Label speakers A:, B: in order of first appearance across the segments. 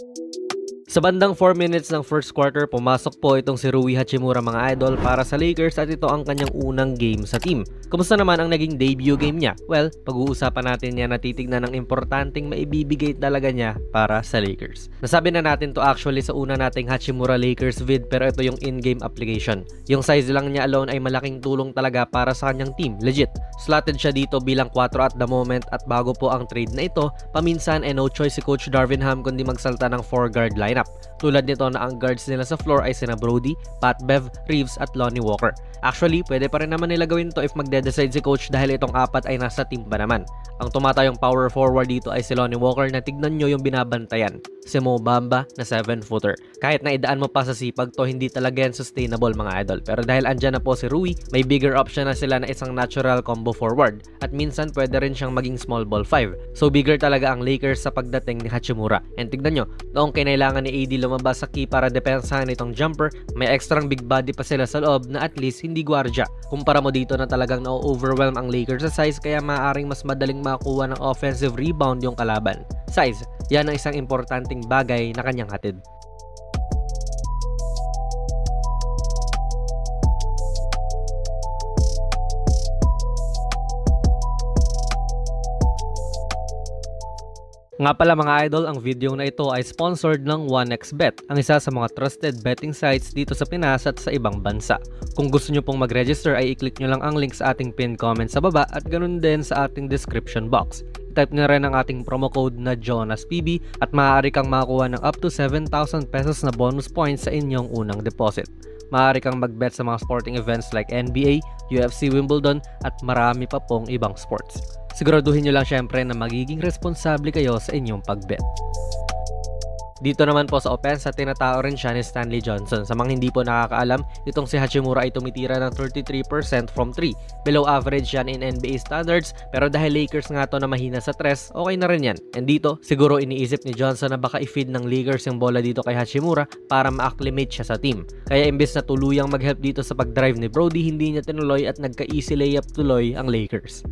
A: Thank you. Sa bandang 4 minutes ng first quarter, pumasok po itong si Rui Hachimura mga idol para sa Lakers at ito ang kanyang unang game sa team. Kumusta naman ang naging debut game niya? Well, pag-uusapan natin yan na titignan ng importanteng maibibigay talaga niya para sa Lakers. Nasabi na natin to actually sa una nating Hachimura Lakers vid pero ito yung in-game application. Yung size lang niya alone ay malaking tulong talaga para sa kanyang team. Legit. Slotted siya dito bilang 4 at the moment at bago po ang trade na ito, paminsan ay no choice si Coach Darvin Ham kundi magsalta ng 4 guard lineup. Tulad nito na ang guards nila sa floor ay sina Brody, Pat Bev, Reeves at Lonnie Walker. Actually, pwede pa rin naman nila gawin to if magde-decide si coach dahil itong apat ay nasa team pa naman. Ang tumatayong power forward dito ay si Lonnie Walker na tignan nyo yung binabantayan. Si Mo Bamba na 7-footer. Kahit na idaan mo pa sa sipag to, hindi talaga yan sustainable mga idol. Pero dahil andyan na po si Rui, may bigger option na sila na isang natural combo forward. At minsan pwede rin siyang maging small ball 5. So bigger talaga ang Lakers sa pagdating ni Hachimura. And tignan nyo, noong kinailangan ni AD lumabas sa key para depensahan itong jumper, may extrang big body pa sila sa loob na at least hindi gwardya. Kumpara mo dito na talagang na-overwhelm ang Lakers sa size kaya maaaring mas madaling makakuha ng offensive rebound yung kalaban. Size, yan ang isang importanteng bagay na kanyang hatid. Nga pala mga idol, ang video na ito ay sponsored ng 1xBet, ang isa sa mga trusted betting sites dito sa Pinas at sa ibang bansa. Kung gusto nyo pong mag-register ay i-click nyo lang ang link sa ating pinned comment sa baba at ganun din sa ating description box. I-type nyo rin ang ating promo code na JonasPB at maaari kang makakuha ng up to 7,000 pesos na bonus points sa inyong unang deposit. Maaari kang mag-bet sa mga sporting events like NBA, UFC Wimbledon at marami pa pong ibang sports. Siguraduhin nyo lang syempre na magiging responsable kayo sa inyong pag-bet. Dito naman po sa Opensa, tinatao rin siya ni Stanley Johnson. Sa mga hindi po nakakaalam, itong si Hachimura ay tumitira ng 33% from 3. Below average yan in NBA standards, pero dahil Lakers nga to na mahina sa 3, okay na rin yan. And dito, siguro iniisip ni Johnson na baka i-feed ng Lakers yung bola dito kay Hachimura para ma-acclimate siya sa team. Kaya imbes na tuluyang mag-help dito sa pag-drive ni Brody, hindi niya tinuloy at nagka-easy layup tuloy ang Lakers.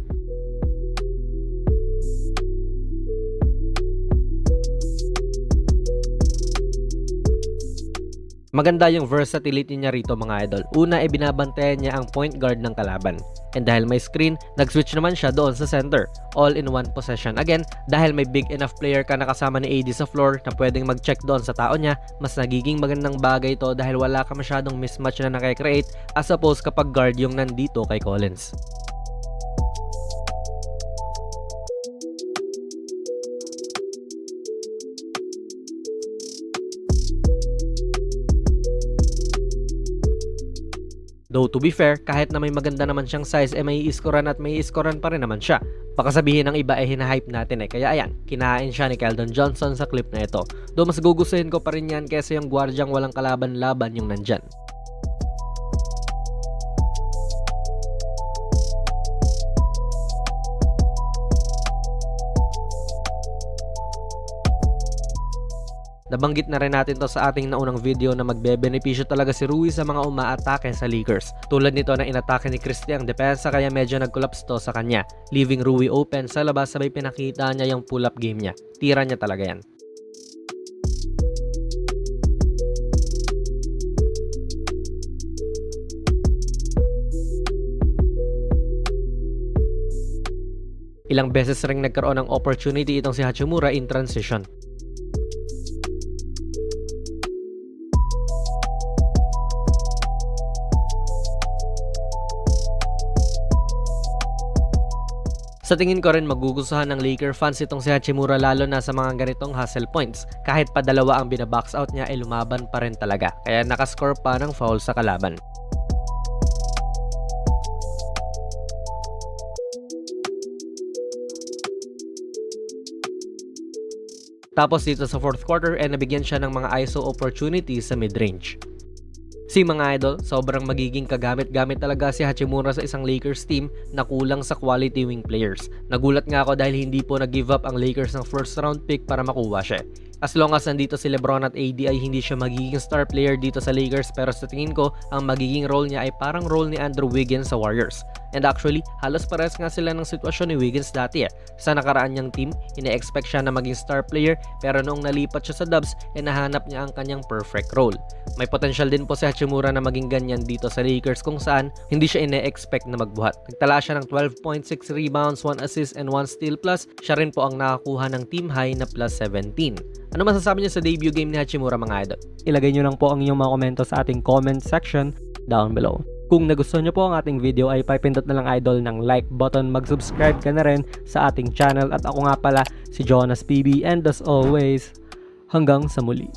A: Maganda yung versatility niya rito mga idol. Una ay binabantayan niya ang point guard ng kalaban. And dahil may screen, nag-switch naman siya doon sa center. All in one possession. Again, dahil may big enough player ka na kasama ni AD sa floor na pwedeng mag-check doon sa tao niya, mas nagiging magandang bagay ito dahil wala ka masyadong mismatch na nakikreate as opposed kapag guard yung nandito kay Collins. Though to be fair, kahit na may maganda naman siyang size, eh may iskoran at may iskoran pa rin naman siya. Baka sabihin ng iba eh hinahype natin eh. Kaya ayan, kinain siya ni Keldon Johnson sa clip na ito. Though mas gugustuhin ko pa rin yan kesa yung gwardyang walang kalaban-laban yung nandyan. Nabanggit na rin natin to sa ating naunang video na magbebenepisyo talaga si Rui sa mga umaatake sa Lakers. Tulad nito na inatake ni Christie ang depensa kaya medyo nag-collapse to sa kanya, leaving Rui open sa labas sabay pinakita niya yung pull-up game niya. Tira niya talaga yan. Ilang beses ring nagkaroon ng opportunity itong si Hachimura in transition. Sa tingin ko rin magugustuhan ng Laker fans itong si Hachimura lalo na sa mga ganitong hustle points. Kahit pa dalawa ang binabox out niya ay lumaban pa rin talaga. Kaya nakascore pa ng foul sa kalaban. Tapos dito sa fourth quarter ay nabigyan siya ng mga ISO opportunities sa mid-range. Si mga idol, sobrang magiging kagamit-gamit talaga si Hachimura sa isang Lakers team na kulang sa quality wing players. Nagulat nga ako dahil hindi po nag-give up ang Lakers ng first round pick para makuha siya. As long as nandito si Lebron at AD ay hindi siya magiging star player dito sa Lakers pero sa tingin ko ang magiging role niya ay parang role ni Andrew Wiggins sa Warriors. And actually, halos pares nga sila ng sitwasyon ni Wiggins dati eh. Sa nakaraan niyang team, ine-expect siya na maging star player pero noong nalipat siya sa Dubs, eh nahanap niya ang kanyang perfect role. May potential din po si Hachimura na maging ganyan dito sa Lakers kung saan hindi siya ine-expect na magbuhat. Nagtala siya ng 12.6 rebounds, 1 assist and 1 steal plus. Siya rin po ang nakakuha ng team high na plus 17. Ano masasabi niyo sa debut game ni Hachimura mga idol?
B: Ilagay nyo lang po ang inyong mga komento sa ating comment section down below. Kung nagustuhan nyo po ang ating video ay papindot na lang idol ng like button, mag-subscribe ka na rin sa ating channel. At ako nga pala si Jonas PB and as always, hanggang sa muli.